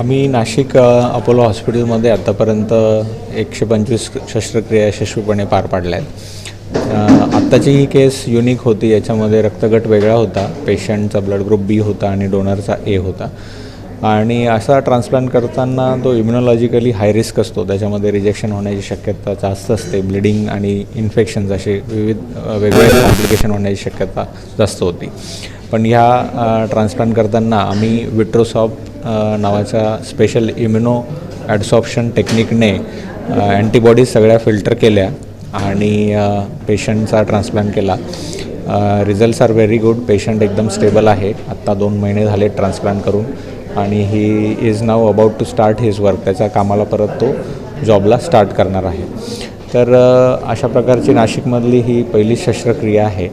आम्ही नाशिक अपोलो हॉस्पिटलमध्ये आत्तापर्यंत एकशे पंचवीस शस्त्रक्रिया यशस्वीपणे पार पाडल्या आहेत. आत्ताची ही केस युनिक होती याच्यामध्ये रक्तगट वेगळा होता पेशंटचा ब्लड ग्रुप बी होता आणि डोनरचा ए होता. आणि असा ट्रान्सप्लांट करताना तो इम्युनॉलॉजिकली हाय रिस्क असतो त्याच्यामध्ये रिजेक्शन होण्याची शक्यता जास्त असते ब्लिडिंग आणि इन्फेक्शन्स असे विविध वेगवेगळे कॉम्प्लिकेशन होण्याची शक्यता जास्त होती. पण ह्या ट्रान्सप्लांट करताना आम्ही विट्रोसॉप नावाचा स्पेशल इम्युनो ॲडसॉप्शन टेक्निकने अँटीबॉडीज सगळ्या फिल्टर केल्या आणि पेशंटचा ट्रान्सप्लांट केला. Results are very good patient एकदम स्टेबल आहे. आत्ता दोन महिने झाले ट्रान्सप्लांट करून आणि he is now about to start his work त्याच्या कामाला परत तो जॉबला स्टार्ट करणार आहे. तर अशा प्रकारची नाशिकमधली ही पहिली शस्त्रक्रिया आहे.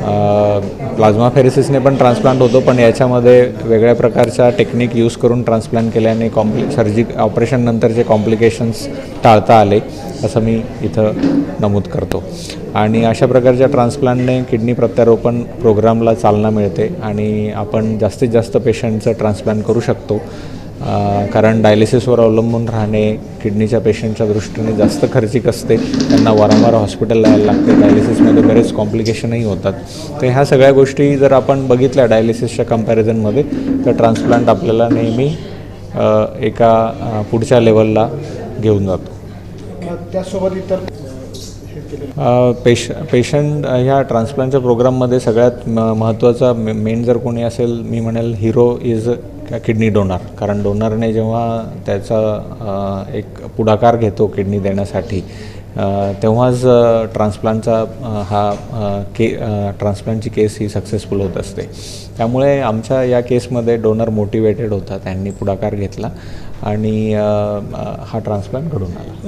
प्लाझ्मा फेरेसिसने पण ट्रान्सप्लांट होतो पण याच्यामध्ये वेगळ्या प्रकारच्या टेक्निक यूज करून ट्रान्सप्लांट केल्याने कॉम्प्लि सर्जिक ऑपरेशननंतरचे कॉम्प्लिकेशन्स टाळता आले असं मी इथं नमूद करतो. आणि अशा प्रकारच्या ट्रान्सप्लांटने किडनी प्रत्यारोपण प्रोग्रामला चालना मिळते आणि आपण जास्तीत जास्त पेशंटचं ट्रान्सप्लांट करू शकतो. कारण डायलिसिसवर अवलंबून राहणे किडनीच्या पेशंटच्या दृष्टीने जास्त खर्चिक असते. त्यांना वारंवार हॉस्पिटल यायला लागते. डायलिसिसमध्ये बरेच कॉम्प्लिकेशनही होतात. तर ह्या सगळ्या गोष्टी जर आपण बघितल्या डायलिसिसच्या कम्पॅरिझनमध्ये तर ट्रान्सप्लांट आपल्याला नेहमी एका पुढच्या लेवलला घेऊन जातो. त्यासोबत इतर पेश पेशंट ह्या ट्रान्सप्लांटच्या प्रोग्राममध्ये सगळ्यात म महत्त्वाचा मे मेन जर कोणी असेल मी म्हणेल हिरो इज किडनी डोनर. कारण डोनरने जेव्हा त्याचा एक पुढाकार घेतो किडनी देण्यासाठी तेव्हाच ट्रान्सप्लांटचा हा के ट्रान्सप्लांटची केस ही सक्सेसफुल होत असते. त्यामुळे आमच्या या केसमध्ये डोनर मोटिवेटेड होता त्यांनी पुढाकार घेतला आणि हा ट्रान्सप्लांट घडून आला.